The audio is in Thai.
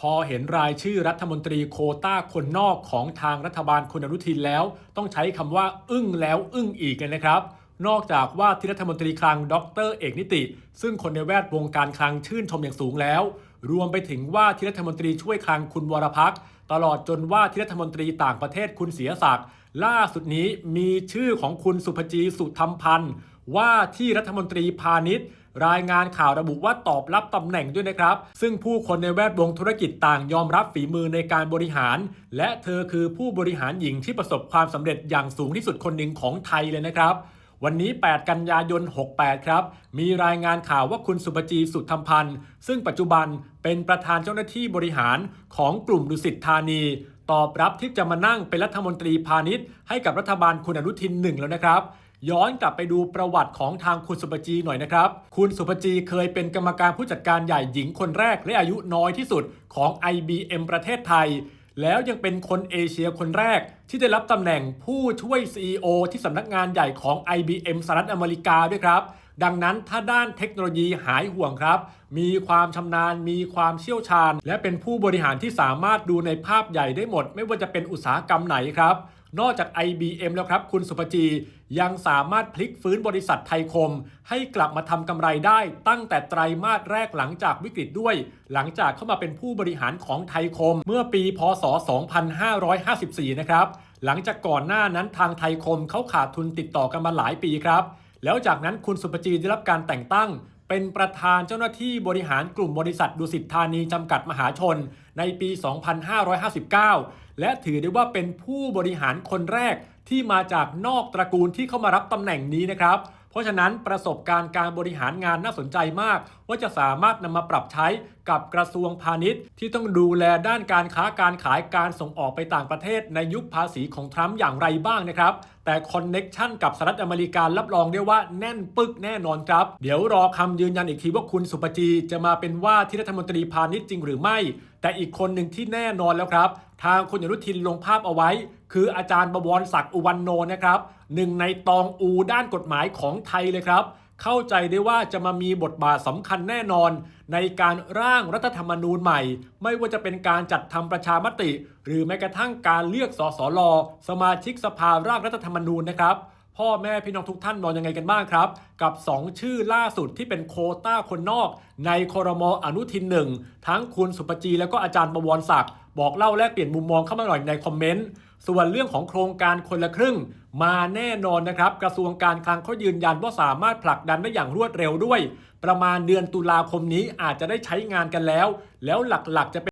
พอเห็นรายชื่อรัฐมนตรีโคต้าคนนอกของทางรัฐบาลคุณอนุทินแล้ว ต้องใช้คำว่าอึ้งแล้วอึ้งอีกเลยนะครับ นอกจากว่าที่รัฐมนตรีคลังดรเอกนิติ ซึ่งคนในแวดวงการคลังชื่นชมอย่างสูงแล้ว รวมไปถึงว่าที่รัฐมนตรีช่วยคลังคุณวรพักตลอดจนว่าที่รัฐมนตรีต่างประเทศคุณเสียศักดิ์ล่าสุดนี้มีชื่อของคุณสุภจีสุธรรมพันธ์ว่าที่รัฐมนตรีพาณิชย์ รายงานข่าวระบุว่าตอบรับตำแหน่งด้วยนะครับ ซึ่งผู้คนในแวดวงธุรกิจต่างยอมรับฝีมือในการบริหาร และเธอคือผู้บริหารหญิงที่ประสบความสำเร็จอย่างสูงที่สุดคนหนึ่งของไทยเลยนะครับวันนี้ 8 กันยายน 68 ครับ มีรายงานข่าวว่าคุณสุปจีสุทธรรมพันธ์ ซึ่งปัจจุบันเป็นประธานเจ้าหน้าที่บริหารของกลุ่มดุสิตธานี ตอบรับที่จะมานั่งเป็นรัฐมนตรีพาณิชย์ให้กับรัฐบาลคุณอนุทินหนึ่งแล้วนะครับ ย้อนกลับไปดูประวัติของทางคุณสุปจีหน่อยนะครับ คุณสุปจีเคยเป็นกรรมการผู้จัดการใหญ่หญิงคนแรกและอายุน้อยที่สุดของ IBM ประเทศไทย แล้วยังเป็นคนเอเชียคนแรกที่ได้รับตำแหน่งผู้ช่วย CEO ที่สำนักงานใหญ่ของ IBM สหรัฐอเมริกาด้วยครับ ดังนั้นถ้าด้านเทคโนโลยีหายห่วงครับ มีความชำนาญ มีความเชี่ยวชาญ และเป็นผู้บริหารที่สามารถดูในภาพใหญ่ได้หมด ไม่ว่าจะเป็นอุตสาหกรรมไหนครับ นอกจาก IBM แล้วครับ คุณสุปจียังสามารถพลิกฟื้นบริษัทไทยคม ให้กลับมาทำกำไรได้ตั้งแต่ไตรมาสแรกหลังจากวิกฤตด้วย หลังจากเข้ามาเป็นผู้บริหารของไทยคม เมื่อปี พศ 2554 นะครับ หลังจากก่อนหน้านั้นทางไทยคมเขาขาดทุนติดต่อกันมาหลายปีครับ แล้วจากนั้นคุณสุปจีได้รับการแต่งตั้ง เป็นประธานเจ้าหน้าที่บริหารกลุ่มบริษัทดุสิตธานีจำกัดมหาชน ในปี 2559 และถือได้ว่าเป็นผู้บริหารคนแรกที่มาจากนอกตระกูลที่เข้ามารับตำแหน่งนี้นะครับ เพราะฉะนั้นประสบการณ์การบริหารงานน่าสนใจมาก ว่าจะสามารถนำมาปรับใช้ กับกระทรวงพาณิชย์ ที่ต้องดูแลด้านการค้าการขายการส่งออกไปต่างประเทศในยุคภาษีของทรัมป์อย่างไรบ้างนะครับ แต่คอนเน็กชันกับสหรัฐอเมริการับรองได้ว่าแน่นปึกแน่นอนครับ เดี๋ยวรอคำยืนยันอีกทีว่าคุณสุปจีจะมาเป็นว่าที่รัฐมนตรีพาณิชย์จริงหรือไม่ แต่อีกคนหนึ่งที่แน่นอนแล้วครับ ทางคุณอนุทินลงภาพเอาไว้ คืออาจารย์บวรศักดิ์อุวันโนนะครับหนึ่งในตองอูด้านกฎหมายของไทยเลยครับ เข้าใจได้ว่าจะมามีบทบาทสำคัญแน่นอน ในการร่างรัฐธรรมนูญใหม่ ไม่ว่าจะเป็นการจัดทำประชามติ หรือแม้กระทั่งการเลือกสสลสมาชิกสภาร่างรัฐธรรมนูญนะครับพ่อแม่พี่น้องทุกท่านมองยังไงกันบ้างครับ กับ 2 ชื่อล่าสุดที่เป็นโคต้าคนนอก ในคอรมออนุทินหนึ่งทั้งคุณสุปจี แล้วก็อาจารย์บวรศักดิ์บอกเล่าแลกเปลี่ยนมุมมองเข้ามาหน่อยในคอมเมนต์ ส่วนเรื่องของโครงการคนละครึ่ง มาแน่นอนนะครับ กระทรวงการคลังเขายืนยันว่าสามารถผลักดันได้อย่างรวดเร็วด้วย ประมาณเดือนตุลาคมนี้อาจจะได้ใช้งานกันแล้ว แล้วหลักๆจะเป็น